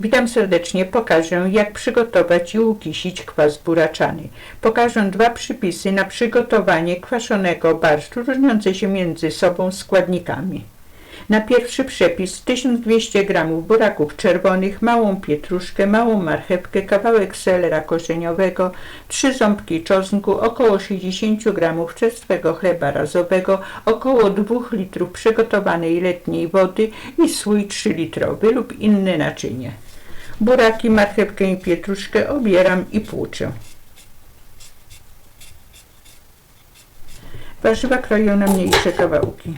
Witam serdecznie. Pokażę, jak przygotować i ukisić kwas buraczany. Pokażę dwa przypisy na przygotowanie kwaszonego barszczu różniące się między sobą składnikami. Na pierwszy przepis 1200 g buraków czerwonych, małą pietruszkę, małą marchewkę, kawałek selera korzeniowego, 3 ząbki czosnku, około 60 g czerstwego chleba razowego, około 2 litrów przygotowanej letniej wody i słój 3 litrowy lub inne naczynie. Buraki, marchewkę i pietruszkę obieram i płuczę. Warzywa kroję na mniejsze kawałki.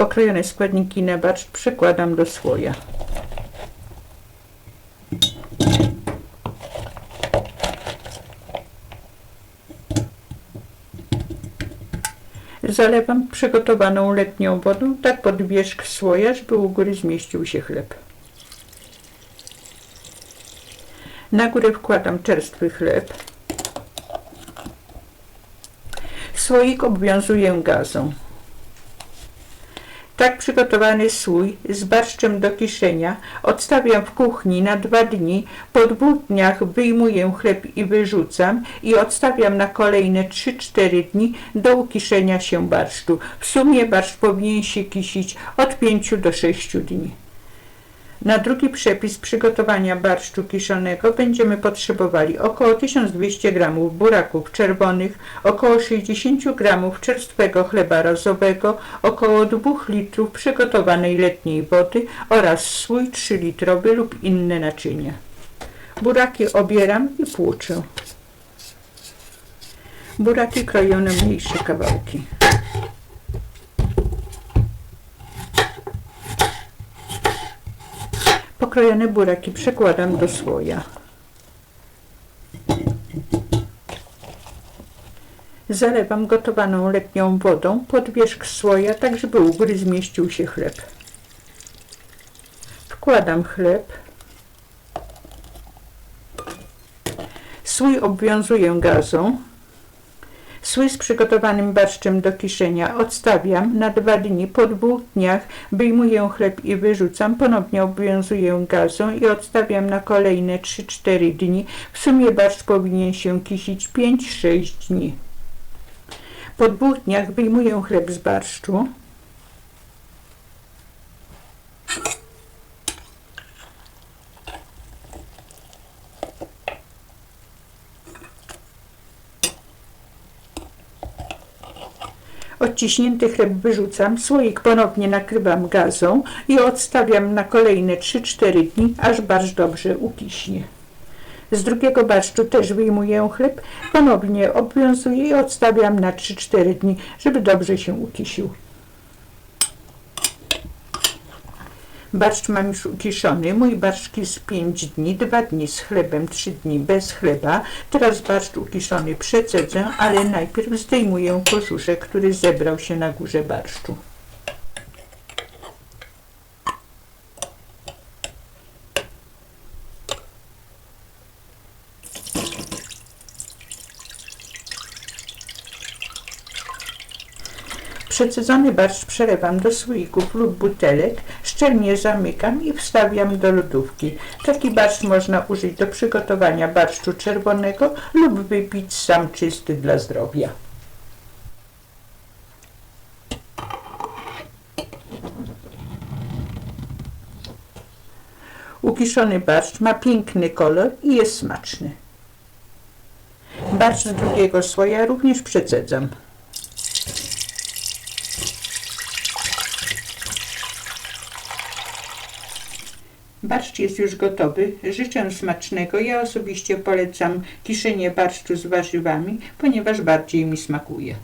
Pokrojone składniki na barszcz przekładam do słoja. Zalewam przygotowaną letnią wodą tak pod wierzch słoja, żeby u góry zmieścił się chleb. Na górę wkładam czerstwy chleb. Słoik obwiązuję gazą. Tak przygotowany słój z barszczem do kiszenia odstawiam w kuchni na dwa dni. Po dwóch dniach wyjmuję chleb i wyrzucam i odstawiam na kolejne 3-4 dni do ukiszenia się barszczu. W sumie barszcz powinien się kisić od 5 do 6 dni. Na drugi przepis przygotowania barszczu kiszonego będziemy potrzebowali około 1200 g buraków czerwonych, około 60 g czerstwego chleba rozowego, około 2 litrów przygotowanej letniej wody oraz słój 3 litrowy lub inne naczynia. Buraki obieram i płuczę. Buraki kroję na mniejsze kawałki. Pokrojone buraki przekładam do słoja. Zalewam gotowaną letnią wodą pod wierzch słoja, tak żeby u góry zmieścił się chleb. Wkładam chleb. Słój obwiązuję gazą. Słój z przygotowanym barszczem do kiszenia odstawiam na dwa dni. Po dwóch dniach wyjmuję chleb i wyrzucam. Ponownie obwiązuję gazą i odstawiam na kolejne 3-4 dni. W sumie barszcz powinien się kisić 5-6 dni. Po dwóch dniach wyjmuję chleb z barszczu. Odciśnięty chleb wyrzucam, słoik ponownie nakrywam gazą i odstawiam na kolejne 3-4 dni, aż barszcz dobrze ukiśnie. Z drugiego barszczu też wyjmuję chleb, ponownie obwiązuję i odstawiam na 3-4 dni, żeby dobrze się ukisił. Barszcz mam już ukiszony. Mój barszcz z 5 dni, 2 dni z chlebem, 3 dni bez chleba. Teraz barszcz ukiszony przecedzę, ale najpierw zdejmuję koszuszek, który zebrał się na górze barszczu. Przecedzony barszcz przelewam do słoików lub butelek, szczelnie zamykam i wstawiam do lodówki. Taki barszcz można użyć do przygotowania barszczu czerwonego lub wypić sam czysty dla zdrowia. Ukiszony barszcz ma piękny kolor i jest smaczny. Barszcz drugiego słoja również przecedzam. Barszcz jest już gotowy. Życzę smacznego. Ja osobiście polecam kiszenie barszczu z warzywami, ponieważ bardziej mi smakuje.